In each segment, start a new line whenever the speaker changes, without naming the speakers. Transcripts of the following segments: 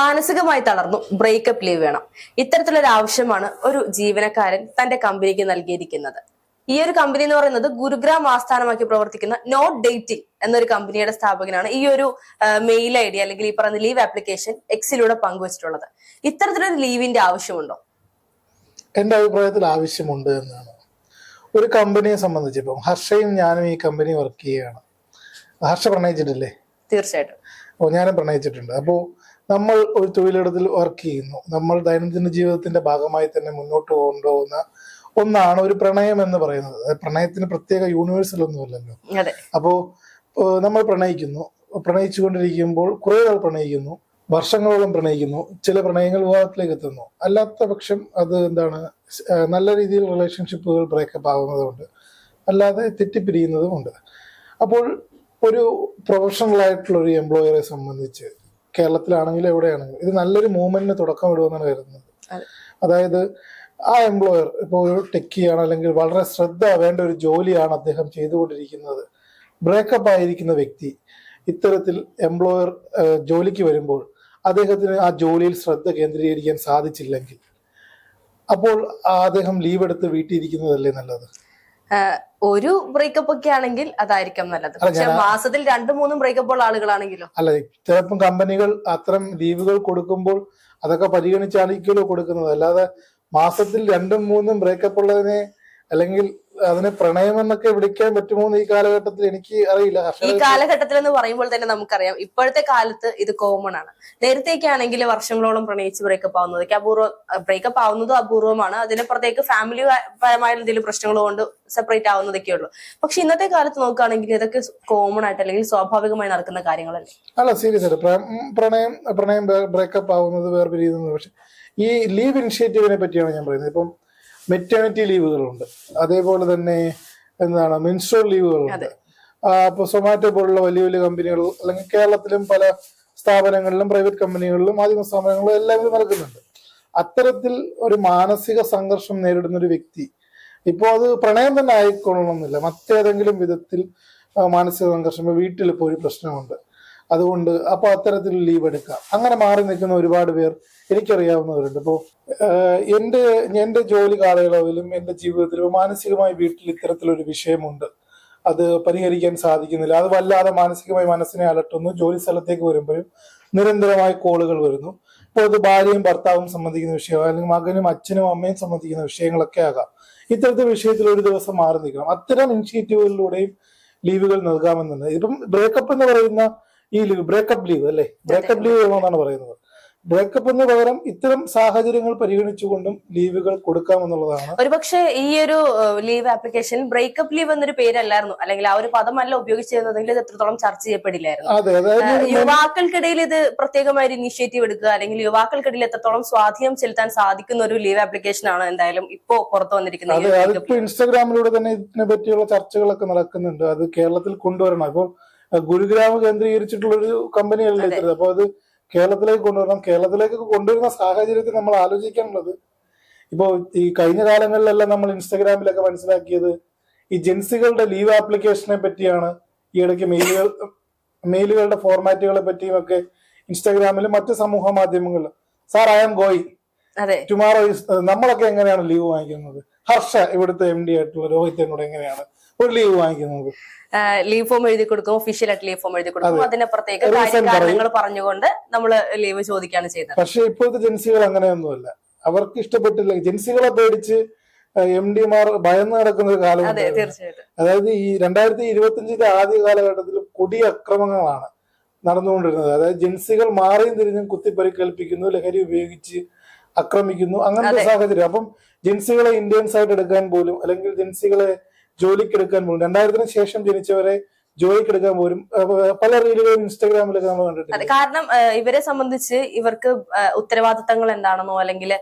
മാനസികമായി തളർന്നു. Breakup leave വേണം. ഇത്തരത്തിലൊരു ആവശ്യമാണ് ഒരു ജീവനക്കാരൻ തന്റെ കമ്പനിക്ക് നൽകിയിരിക്കുന്നത്. ഈ ഒരു കമ്പനി എന്ന് പറയുന്നത് ഗുരുഗ്രാം ആസ്ഥാനമാക്കി പ്രവർത്തിക്കുന്ന നോട്ട് ഡേറ്റിംഗ് എന്നൊരു കമ്പനിയുടെ സ്ഥാപകനാണ് ഈ ഒരു മെയിൽ ഐ ഡി അല്ലെങ്കിൽ ഈ പറയുന്ന ലീവ് ആപ്ലിക്കേഷൻ എക്സിലൂടെ പങ്കുവച്ചിട്ടുള്ളത്. ഇത്തരത്തിലൊരു ലീവിന്റെ ആവശ്യമുണ്ടോ?
എന്റെ അഭിപ്രായത്തിൽ ആവശ്യമുണ്ട് എന്നാണ്. ഒരു കമ്പനിയെ സംബന്ധിച്ച് ഇപ്പം ഹർഷയും ഞാനും ഈ കമ്പനി വർക്ക് ചെയ്യുകയാണ്. ഹർഷ പ്രണയിച്ചിട്ടില്ലേ?
തീർച്ചയായിട്ടും.
ഞാനും പ്രണയിച്ചിട്ടുണ്ട്. അപ്പോൾ നമ്മൾ ഒരു തൊഴിലിടത്തിൽ വർക്ക് ചെയ്യുന്നു. നമ്മൾ ദൈനംദിന ജീവിതത്തിന്റെ ഭാഗമായി തന്നെ മുന്നോട്ട് കൊണ്ടുപോകുന്ന ഒന്നാണ് ഒരു പ്രണയം എന്ന് പറയുന്നത്. പ്രണയത്തിന് പ്രത്യേക യൂണിവേഴ്സൽ ഒന്നുമില്ലല്ലോ
അപ്പോ
അപ്പോൾ നമ്മൾ പ്രണയിക്കുന്നു. പ്രണയിച്ചുകൊണ്ടിരിക്കുമ്പോൾ കുറേ നാൾ പ്രണയിക്കുന്നു. വർഷങ്ങളോളം പ്രണയിക്കുന്നു. ചില പ്രണയങ്ങൾ വിവാഹത്തിലേക്ക് എത്തുന്നു. അല്ലാത്ത പക്ഷം അത് എന്താണ് നല്ല രീതിയിൽ റിലേഷൻഷിപ്പുകൾ ബ്രേക്കപ്പ് ആകുന്നതുകൊണ്ട് അല്ലാതെ തെറ്റിപ്പിരിയുന്നതുമുണ്ട് അപ്പോൾ ഒരു പ്രൊഫഷണൽ ആയിട്ടുള്ള ഒരു എംപ്ലോയറെ സംബന്ധിച്ച് കേരളത്തിലാണെങ്കിലും എവിടെയാണെങ്കിലും ഇത് നല്ലൊരു മൂവ്മെന്റിന് തുടക്കം ഇടുമെന്നാണ് കരുതുന്നത് അതായത് ആ എംപ്ലോയർ ഇപ്പോൾ ഒരു ടെക്കിയാണ് അല്ലെങ്കിൽ വളരെ ശ്രദ്ധ വേണ്ട ഒരു ജോലിയാണ് അദ്ദേഹം ചെയ്തുകൊണ്ടിരിക്കുന്നത്. ബ്രേക്കപ്പ് ആയിരിക്കുന്ന വ്യക്തി ഇത്തരത്തിൽ എംപ്ലോയർ ജോലിക്ക് വരുമ്പോൾ അദ്ദേഹത്തിന് ആ ജോലിയിൽ ശ്രദ്ധ കേന്ദ്രീകരിക്കാൻ സാധിച്ചില്ലെങ്കിൽ അപ്പോൾ അദ്ദേഹം ലീവ് എടുത്ത് വീട്ടിൽ ഇരിക്കുന്നതല്ലേ നല്ലത്?
ഒരു ബ്രേക്കപ്പ് ഒക്കെ ആണെങ്കിൽ അതായിരിക്കും നല്ലത്. പക്ഷെ മാസത്തിൽ രണ്ടു മൂന്നും ബ്രേക്കപ്പ് ഉള്ള ആളുകളാണെങ്കിലോ?
അല്ല ചിലപ്പം കമ്പനികൾ അത്തരം ലീവുകൾ കൊടുക്കുമ്പോൾ അതൊക്കെ പരിഗണിച്ചായിരിക്കുമല്ലോ കൊടുക്കുന്നത്. അല്ലാതെ മാസത്തിൽ രണ്ടും മൂന്നും ബ്രേക്കപ്പ് ഉള്ളതിനെ അല്ലെങ്കിൽ അതിനെ പ്രണയം എന്നൊക്കെ വിളിക്കാൻ പറ്റുമോ എന്ന് ഈ കാലഘട്ടത്തിൽ എനിക്ക് അറിയില്ല.
ഈ കാലഘട്ടത്തിൽ എന്ന് പറയുമ്പോൾ തന്നെ നമുക്കറിയാം. ഇപ്പോഴത്തെ കാലത്ത് ഇത് കോമൺ ആണ്. നേരത്തേക്കാണെങ്കിൽ വർഷങ്ങളോളം പ്രണയിച്ച് ബ്രേക്കപ്പ് ആവുന്നത്. അപൂർവം ബ്രേക്കപ്പ് ആവുന്നതും അപൂർവമാണ്. അതിനപ്പുറത്തേക്ക് ഫാമിലി പരമായ എന്തെങ്കിലും പ്രശ്നങ്ങൾ കൊണ്ട് സെപ്പറേറ്റ് ആവുന്നതൊക്കെ ഉള്ളൂ. പക്ഷെ ഇന്നത്തെ കാലത്ത് നോക്കുകയാണെങ്കിൽ ഇതൊക്കെ കോമൺ ആയിട്ട് അല്ലെങ്കിൽ സ്വാഭാവികമായി നടക്കുന്ന കാര്യങ്ങളല്ലേ?
അല്ല സീരിയസ് ആയിട്ട്. പ്രണയം പ്രണയം ബ്രേക്കപ്പ് ആവുന്നത് വേർപിരിയുന്നത്. പക്ഷെ ഈ ലീവ് ഇനിഷ്യേറ്റീവിനെ പറ്റിയാണ് ഞാൻ പറയുന്നത്. ഇപ്പം മെറ്റേണിറ്റി ലീവുകളുണ്ട് അതേപോലെ തന്നെ എന്താണ് മിൻസ്ട്രൽ ലീവുകളുണ്ട്
അപ്പൊ
അപ്പോൾ സൊമാറ്റോ പോലുള്ള വലിയ വലിയ കമ്പനികൾ അല്ലെങ്കിൽ കേരളത്തിലും പല സ്ഥാപനങ്ങളിലും പ്രൈവറ്റ് കമ്പനികളിലും മാധ്യമ സ്ഥാപനങ്ങളിലും എല്ലാം ഇത് നൽകുന്നുണ്ട് അത്തരത്തിൽ ഒരു മാനസിക സംഘർഷം നേരിടുന്ന ഒരു വ്യക്തി ഇപ്പോൾ അത് പ്രണയം തന്നെ ആയിക്കൊള്ളണമെന്നില്ല. മറ്റേതെങ്കിലും വിധത്തിൽ മാനസിക സംഘർഷം വീട്ടിൽ ഇപ്പോൾ ഒരു പ്രശ്നമുണ്ട്. അതുകൊണ്ട് അപ്പൊ അത്തരത്തിൽ ലീവ് എടുക്കാം. അങ്ങനെ മാറി നിൽക്കുന്ന ഒരുപാട് പേർ എനിക്കറിയാവുന്നവരുണ്ട്. ഇപ്പോൾ എന്റെ എന്റെ ജോലി കാലയളവിലും എന്റെ ജീവിതത്തിലും മാനസികമായി വീട്ടിൽ ഇത്തരത്തിലൊരു വിഷയമുണ്ട്. അത് പരിഹരിക്കാൻ സാധിക്കുന്നില്ല. അത് വല്ലാതെ മാനസികമായി മനസ്സിനെ അലട്ടുന്നു. ജോലി സ്ഥലത്തേക്ക് വരുമ്പോഴും നിരന്തരമായി കോളുകൾ വരുന്നു. ഇപ്പോൾ അത് ഭാര്യയും ഭർത്താവും സംബന്ധിക്കുന്ന വിഷയം അല്ലെങ്കിൽ മകനും അച്ഛനും അമ്മയും സംബന്ധിക്കുന്ന വിഷയങ്ങളൊക്കെ ആകാം. ഇത്തരത്തിൽ വിഷയത്തിൽ ഒരു ദിവസം മാറി നിൽക്കണം. അത്തരം ഇനിഷ്യേറ്റീവുകളിലൂടെയും ലീവുകൾ നൽകാമെന്നുണ്ട്. ഇപ്പം ബ്രേക്കപ്പ് എന്ന് പറയുന്ന ഈ ലീവ് ബ്രേക്കപ്പ് ലീവ് അല്ലേ? ബ്രേക്കപ്പ് ലീവ് എന്നാണ് പറയുന്നത്. ബ്രേക്കപ്പ് എന്ന് പകരം ഇത്തരം സാഹചര്യങ്ങൾ പരിഗണിച്ചുകൊണ്ടും ലീവുകൾ കൊടുക്കാമെന്നുള്ളതാണ്
ഒരുപക്ഷെ ഈ ഒരു ലീവ് ആപ്ലിക്കേഷൻ ബ്രേക്കപ്പ് ലീവ് എന്നൊരു പേരല്ലായിരുന്നു. അല്ലെങ്കിൽ ആ ഒരു പദമല്ല ഉപയോഗിച്ചിരുന്നതെങ്കിൽ ഇത് എത്രത്തോളം ചർച്ച ചെയ്യപ്പെടില്ലായിരുന്നു.
അതെ അതായത്
യുവാക്കൾക്കിടയിൽ ഇത് പ്രത്യേകമായ ഒരു ഇനിഷ്യേറ്റീവ് എടുക്കുക അല്ലെങ്കിൽ യുവാക്കൾക്കിടയിൽ എത്രത്തോളം സ്വാധീനം ചെലുത്താൻ സാധിക്കുന്ന ഒരു ലീവ് ആപ്ലിക്കേഷൻ ആണ് എന്തായാലും ഇപ്പോ പുറത്തു വന്നിരിക്കുന്നത്
അതിപ്പോ ഇൻസ്റ്റാഗ്രാമിലൂടെ തന്നെ ഇതിനെ പറ്റിയുള്ള ചർച്ചകളൊക്കെ നടക്കുന്നുണ്ട്. അത് കേരളത്തിൽ കൊണ്ടുവരണം. അപ്പോൾ ഗുരുഗ്രാമ കേന്ദ്രീകരിച്ചിട്ടുള്ള ഒരു കമ്പനിയല്ലേ ഇത്രയും അപ്പൊ അത് കേരളത്തിലേക്ക് കൊണ്ടുവരണം. കേരളത്തിലേക്ക് കൊണ്ടുവരുന്ന സാഹചര്യത്തിൽ നമ്മൾ ആലോചിക്കാനുള്ളത്. ഇപ്പോ ഈ കഴിഞ്ഞ കാലങ്ങളിലെല്ലാം നമ്മൾ ഇൻസ്റ്റാഗ്രാമിലൊക്കെ മനസ്സിലാക്കിയത് ഈ ജെൻസികളുടെ ലീവ് ആപ്ലിക്കേഷനെ പറ്റിയാണ്. ഈ ഇടയ്ക്ക് മെയിലുകൾ മെയിലുകളുടെ ഫോർമാറ്റുകളെ പറ്റിയും ഒക്കെ ഇൻസ്റ്റാഗ്രാമിലും മറ്റ് സമൂഹ മാധ്യമങ്ങളിലും. സാർ ഐ ആം ഗോയിങ്
അതെ.
ടുമാറോ നമ്മളൊക്കെ എങ്ങനെയാണ് ലീവ് വാങ്ങിക്കുന്നത്? ഹർഷ ഇവിടുത്തെ എം ഡി ആയിട്ടുള്ള രോഹിത് എന്നോട് എങ്ങനെയാണ്? ഒരു ലീവ് വാങ്ങിക്കുന്നത്
ലീവ് ഫോം എഴുതി കൊടുക്കും ഒഫീഷ്യൽ ആയിട്ട് ലീവ് ഫോം എഴുതി കൊടുക്കും. അതിനപ്പുറത്തേക്ക് കാര്യങ്ങൾ പറഞ്ഞുകൊണ്ട് നമ്മൾ ലീവ് ചോദിക്കാണ് ചെയ്യുന്നത്.
പക്ഷെ ഇപ്പോഴത്തെ ജൻസികൾ അങ്ങനെയൊന്നുമല്ല. അവർക്ക് ഇഷ്ടപ്പെട്ടില്ല. ജൻസികളെ പേടിച്ച് എം ഡിമാർ ഭയന്ന് നടക്കുന്ന ഒരു കാലം
തീർച്ചയായിട്ടും.
അതായത് ഈ രണ്ടായിരത്തി ഇരുപത്തിയഞ്ചിന്റെ ആദ്യ കാലഘട്ടത്തിൽ കൊടിയ അക്രമങ്ങളാണ് നടന്നുകൊണ്ടിരുന്നത്. അതായത് ജെൻസികൾ മാറിയും തിരിഞ്ഞും കുത്തിപ്പരിക്കേൽപ്പിക്കുന്നു ലഹരി ഉപയോഗിച്ച് ആക്രമിക്കുന്നു അങ്ങനത്തെ സാഹചര്യം. അപ്പം ജെൻസികളെ ഇന്ത്യൻസ് ആയിട്ട് എടുക്കാൻ പോലും അല്ലെങ്കിൽ ജൻസികളെ ജോലിക്ക് എടുക്കാൻ പോലും രണ്ടായിരത്തിന് ശേഷം ജനിച്ചവരെ ജോലിക്ക് എടുക്കാൻ പോലും പല റീലുകളും ഇൻസ്റ്റാഗ്രാമിലൊക്കെ നമ്മൾ കണ്ടിട്ടുണ്ട്.
കാരണം ഇവരെ സംബന്ധിച്ച് ഇവർക്ക് ഉത്തരവാദിത്തങ്ങൾ എന്താണെന്നോ അല്ലെങ്കിൽ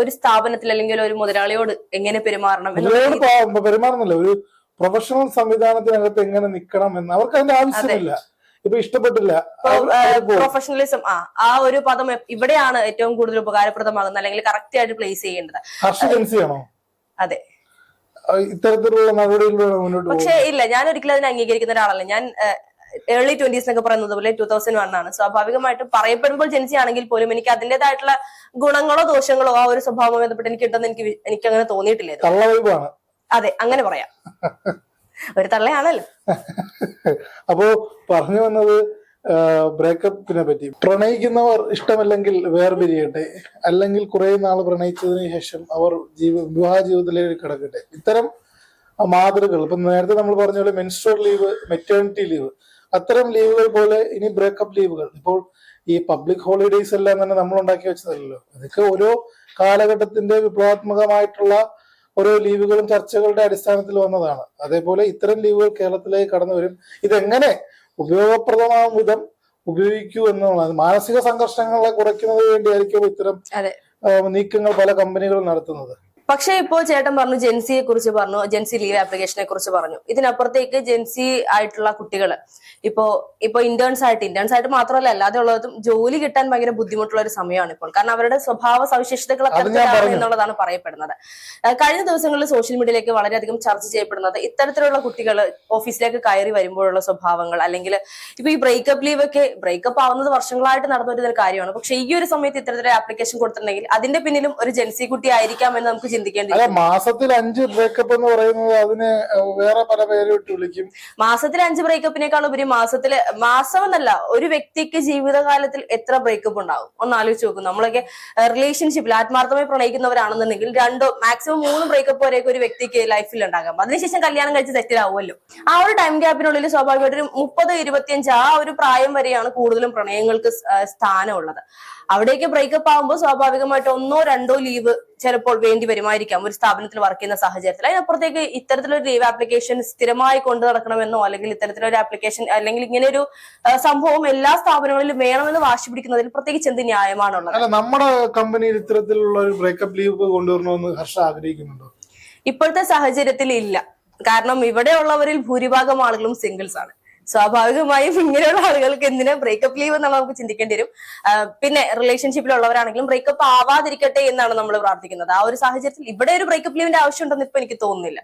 ഒരു സ്ഥാപനത്തിൽ അല്ലെങ്കിൽ ഒരു മുതലാളിയോട് എങ്ങനെ പെരുമാറണം
പെരുമാറുന്നില്ല. ഒരു പ്രൊഫഷണൽ സംവിധാനത്തിനകത്ത് എങ്ങനെ നിൽക്കണം എന്ന് അവർക്ക് അതിന്റെ ആവശ്യമില്ല. ഇപ്പൊ ഇഷ്ടപ്പെട്ടില്ല.
പ്രൊഫഷണലിസം ആ ആ ഒരു പദം ഇവിടെയാണ് ഏറ്റവും കൂടുതൽ ഉപകാരപ്രദമാകുന്നത് അല്ലെങ്കിൽ കറക്റ്റ് ആയിട്ട് പ്ലേസ് ചെയ്യേണ്ടത്. അതെ.
ഇത്തരത്തിലുള്ള നടപടികളിലൂടെ മുന്നോട്ട്
പക്ഷേ ഇല്ല ഞാൻ ഒരിക്കലും അതിനെ അംഗീകരിക്കുന്ന ഒരാളല്ല. ഞാൻ ഏർലി ട്വന്റീസ് എന്നൊക്കെ പറയുന്നത് പോലെ ടൂ തൗസൻഡ് വൺ ആണ്. സ്വാഭാവികമായിട്ടും പറയപ്പെടുമ്പോൾ ജനിച്ചാണെങ്കിൽ ആണെങ്കിൽ പോലും എനിക്ക് അതിന്റേതായിട്ടുള്ള ഗുണങ്ങളോ ദോഷങ്ങളോ ആ ഒരു സ്വഭാവം ബന്ധപ്പെട്ട് എനിക്ക് ഉണ്ടെന്ന് എനിക്ക് എനിക്ക് അങ്ങനെ തോന്നിയിട്ടില്ല. അതെ അങ്ങനെ പറയാം. ഒരു തള്ളയാണല്ലോ.
അപ്പോ പറഞ്ഞു വന്നത് ബ്രേക്കപ്പിനെ പറ്റി. പ്രണയിക്കുന്നവർ ഇഷ്ടമല്ലെങ്കിൽ വേർപിരിയട്ടെ. അല്ലെങ്കിൽ കുറെ നാൾ പ്രണയിച്ചതിന് ശേഷം അവർ ജീവ വിവാഹ ജീവിതത്തിലേക്ക് കിടക്കട്ടെ. ഇത്തരം മാതൃകൾ ഇപ്പൊ നേരത്തെ നമ്മൾ പറഞ്ഞ പോലെ മെൻസ്ട്രൽ ലീവ് മെറ്റേണിറ്റി ലീവ് അത്തരം ലീവുകൾ പോലെ ഇനി ബ്രേക്കപ്പ് ലീവുകൾ ഇപ്പോൾ ഈ പബ്ലിക് ഹോളിഡേയ്സ് എല്ലാം തന്നെ നമ്മൾ ഉണ്ടാക്കി വെച്ചതല്ലോ അതൊക്കെ ഓരോ കാലഘട്ടത്തിന്റെ വിപ്ലവാത്മകമായിട്ടുള്ള ഓരോ ലീവുകളും ചർച്ചകളുടെ അടിസ്ഥാനത്തിൽ വന്നതാണ്. അതേപോലെ ഇത്തരം ലീവുകൾ കേരളത്തിലേക്ക് കടന്നു വരും. ഇതെങ്ങനെ ഉപയോഗപ്രദമാകും വിധം ഉപയോഗിക്കൂ എന്നുള്ളതാണ്. മാനസിക സംഘർഷങ്ങളെ കുറയ്ക്കുന്നതിന് വേണ്ടിയായിരിക്കും ഇത്തരം നീക്കങ്ങൾ പല കമ്പനികളും നടത്തുന്നത്.
പക്ഷെ ഇപ്പോ ചേട്ടൻ പറഞ്ഞു ജെൻസിയെ കുറിച്ച് പറഞ്ഞു ജെൻസി ലീവ് ആപ്ലിക്കേഷനെ കുറിച്ച് പറഞ്ഞു. ഇതിനപ്പുറത്തേക്ക് ജെൻസി ആയിട്ടുള്ള കുട്ടികൾ ഇപ്പോ ഇപ്പൊ ഇന്റേൺസ് ആയിട്ട് ഇന്റേൺസ് ആയിട്ട് മാത്രമല്ല അല്ലാതെ ഉള്ളതും ജോലി കിട്ടാൻ ഭയങ്കര ബുദ്ധിമുട്ടുള്ള ഒരു സമയമാണ് ഇപ്പോൾ. കാരണം അവരുടെ സ്വഭാവ സവിശേഷതകളൊക്കെ അത്തരത്തിലാണ് എന്നുള്ളതാണ് പറയപ്പെടുന്നത്. കഴിഞ്ഞ ദിവസങ്ങളിൽ സോഷ്യൽ മീഡിയയിലേക്ക് വളരെയധികം ചർച്ച ചെയ്യപ്പെടുന്നത് ഇത്തരത്തിലുള്ള കുട്ടികൾ ഓഫീസിലേക്ക് കയറി വരുമ്പോഴുള്ള സ്വഭാവങ്ങൾ അല്ലെങ്കിൽ ഇപ്പൊ ഈ ബ്രേക്കപ്പ് ലീവ് ഒക്കെ ബ്രേക്കപ്പ് ആവുന്നത് വർഷങ്ങളായിട്ട് നടന്നു വരുന്ന ഒരു കാര്യമാണ്. പക്ഷെ ഈ ഒരു സമയത്ത് ഇത്തരത്തിലൊരു ആപ്ലിക്കേഷൻ കൊടുത്തിട്ടുണ്ടെങ്കിൽ അതിന്റെ പിന്നിലും ഒരു ജെൻസി കുട്ടി ആയിരിക്കാം എന്ന് നമുക്ക് ചിന്തിക്കേണ്ടി
അല്ല മാസത്തിൽ അഞ്ച് ബ്രേക്കപ്പ് എന്ന് പറയുന്നത് അതിന് വേറെ പല പേര് വിളിക്കും.
മാസത്തിൽ അഞ്ച് ബ്രേക്കപ്പിനേക്കാൾ ഉപരി മാസത്തിൽ മാസം എന്നല്ല ഒരു വ്യക്തിക്ക് ജീവിതകാലത്തിൽ എത്ര ബ്രേക്കപ്പ് ഉണ്ടാവും? ഒന്ന് ആലോചിച്ച് നോക്കും. നമ്മളൊക്കെ റിലേഷൻഷിപ്പിൽ ആത്മാർത്ഥമായി പ്രണയിക്കുന്നവരാണെന്നുണ്ടെങ്കിൽ രണ്ടോ മാക്സിമം മൂന്ന് ബ്രേക്കപ്പ് വരെയൊക്കെ ഒരു വ്യക്തിക്ക് ലൈഫിൽ ഉണ്ടാകാം. അതിനുശേഷം കല്യാണം കഴിച്ച് സെറ്റിലാവുമല്ലോ ആ ഒരു ടൈം ഗ്യാപ്പിനുള്ളിൽ സ്വാഭാവികമായിട്ട് ഒരു മുപ്പത് ഇരുപത്തിയഞ്ച് ആ ഒരു പ്രായം വരെയാണ് കൂടുതലും പ്രണയങ്ങൾക്ക് സ്ഥാനമുള്ളത്. അവിടേക്ക് ബ്രേക്കപ്പ് ആകുമ്പോൾ സ്വാഭാവികമായിട്ട് ഒന്നോ രണ്ടോ ലീവ് ചിലപ്പോൾ വേണ്ടി വരുമായിരിക്കാം ഒരു സ്ഥാപനത്തിൽ വർക്ക് ചെയ്യുന്ന സാഹചര്യത്തിൽ. അതിനപ്പുറത്തേക്ക് ഇത്തരത്തിലൊരു ലീവ് ആപ്ലിക്കേഷൻ സ്ഥിരമായി കൊണ്ടു നടക്കണമെന്നോ അല്ലെങ്കിൽ ഇത്തരത്തിലൊരു ആപ്ലിക്കേഷൻ അല്ലെങ്കിൽ ഇങ്ങനെ ഒരു സംഭവം എല്ലാ സ്ഥാപനങ്ങളിലും വേണമെന്ന് വാശി പിടിക്കുന്നതിൽ പ്രത്യേകിച്ച് എന്ത് ന്യായമാണുള്ളത്?
അല്ല നമ്മുടെ കമ്പനിയിൽ ഇത്തരത്തിലുള്ള ഒരു ബ്രേക്കപ്പ് ലീവ് കൊണ്ടുവരണമെന്ന് ഹർഷ ആഗ്രഹിക്കുന്നുണ്ടോ?
ഇപ്പോഴത്തെ സാഹചര്യത്തിൽ ഇല്ല. കാരണം ഇവിടെ ഉള്ളവരിൽ ഭൂരിഭാഗം ആളുകളും സിംഗിൾസ് ആണ്. സ്വാഭാവികമായും ഇങ്ങനെയുള്ള ആളുകൾക്ക് എന്തിനാ ബ്രേക്കപ്പ് ലീവ് എന്നുള്ള നമുക്ക് ചിന്തിക്കേണ്ടി വരും. പിന്നെ റിലേഷൻഷിപ്പിലുള്ളവരാണെങ്കിലും ബ്രേക്കപ്പ് ആവാതിരിക്കട്ടെ എന്നാണ് നമ്മൾ പ്രാർത്ഥിക്കുന്നത്. ആ ഒരു സാഹചര്യത്തിൽ ഇവിടെ ഒരു ബ്രേക്കപ്പ് ലീവിന്റെ ആവശ്യം ഉണ്ടെന്ന് ഇപ്പൊ എനിക്ക് തോന്നുന്നില്ല.